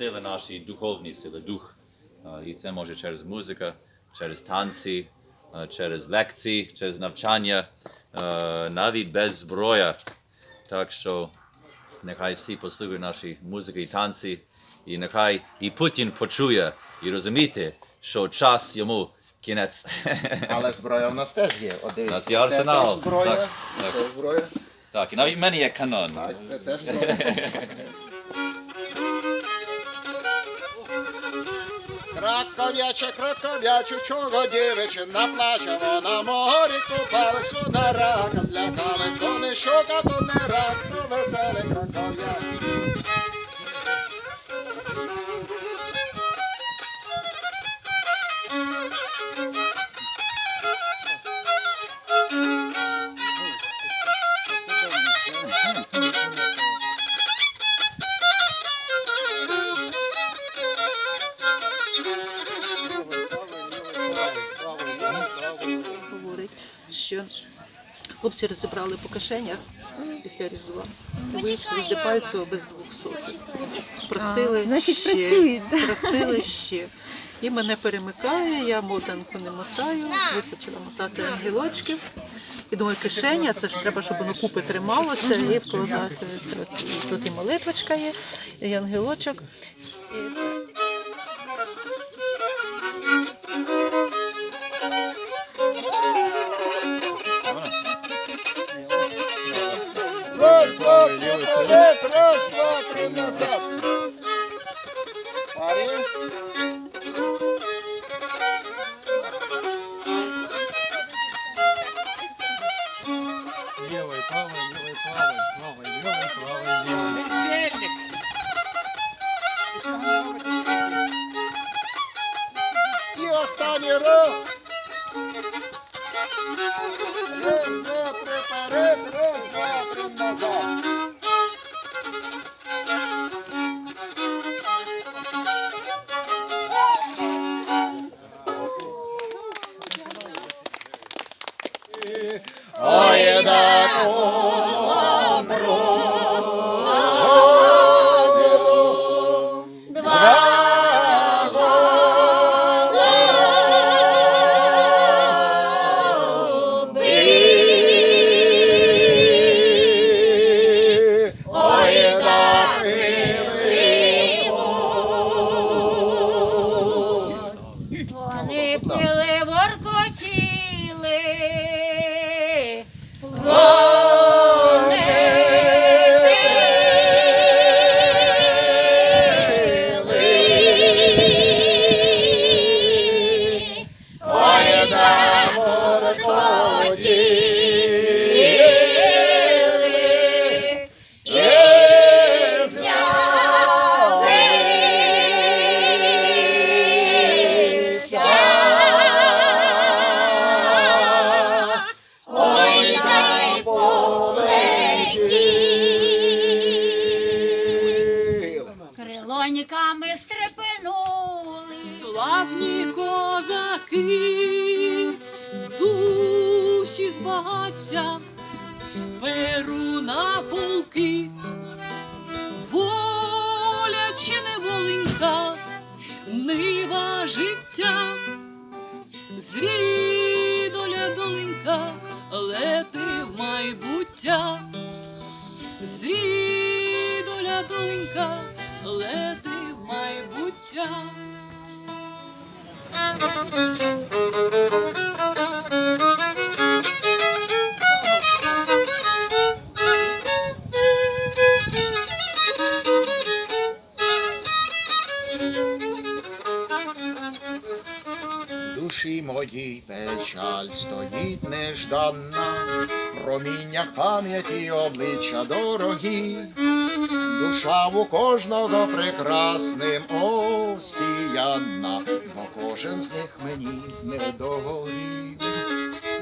сили наші, духовні сили, дух. Е, І це може через музику, через танці, е, через лекції, через навчання, е, навіть без зброя. Так що нехай всі послухають наші музики і танці, і нехай і Путін почує і розуміти, що час йому кінець. Але зброя в нас теж є. У нас є арсенал. Це зброя. Так, так. Це зброя. Так, і навіть в мене є канон. Так, це теж зброя. Краков'яче, краков'яче, чого дівчина плаче, вона морі купалась, вона рака злякалась, то не щука, то не рак, то веселий краков'яч. Хлопці розібрали по кишенях після Різдва. Вийшли з Депальцева без двох сотень. Просили значить, ще, працюють, просили ще. І мене перемикає, я мотанку не мотаю, випочила мотати ангелочків. І думаю, кишеня, це ж треба, щоб воно купи трималося і вкладати. Тут і молитвочка є, і ангелочок. Раз, вперед, раз, два, три, назад. Париж. Левой, правой, левой, правой, правой, левой, правой, левой. І останній раз. Раз, два, три, вперед, раз, два, три, назад. oh Крилоньками стрепенули. Славні козаки, душі з багаття, беру на полки, воля чи неволенька, нива життя, зрі доля доленька, лети в майбуття, зрі доля лети в майбуття. Душі моїй печаль стоїть нежданна, проміння пам'яті обличчя дорогі, душа у кожного прекрасним осіяна, бо кожен з них мені не догорів.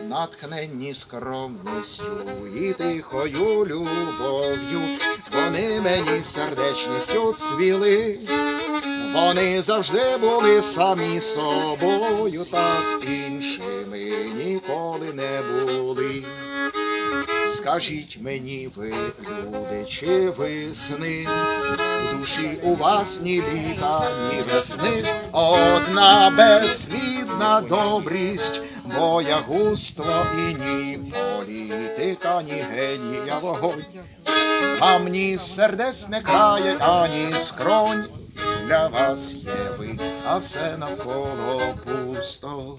Наткненні скромністю і тихою любов'ю, вони мені сердечністю цвіли. Вони завжди були самі собою, та з іншими Скажіть мені, ви люди, чи ви сни? В душі у вас ні літа, ні весни, одна безслідна добрість, моя боягузтво і ні політика, ні генія вогонь. А мені сердець не крає, ані скронь. Для вас є ви, а все навколо пусто.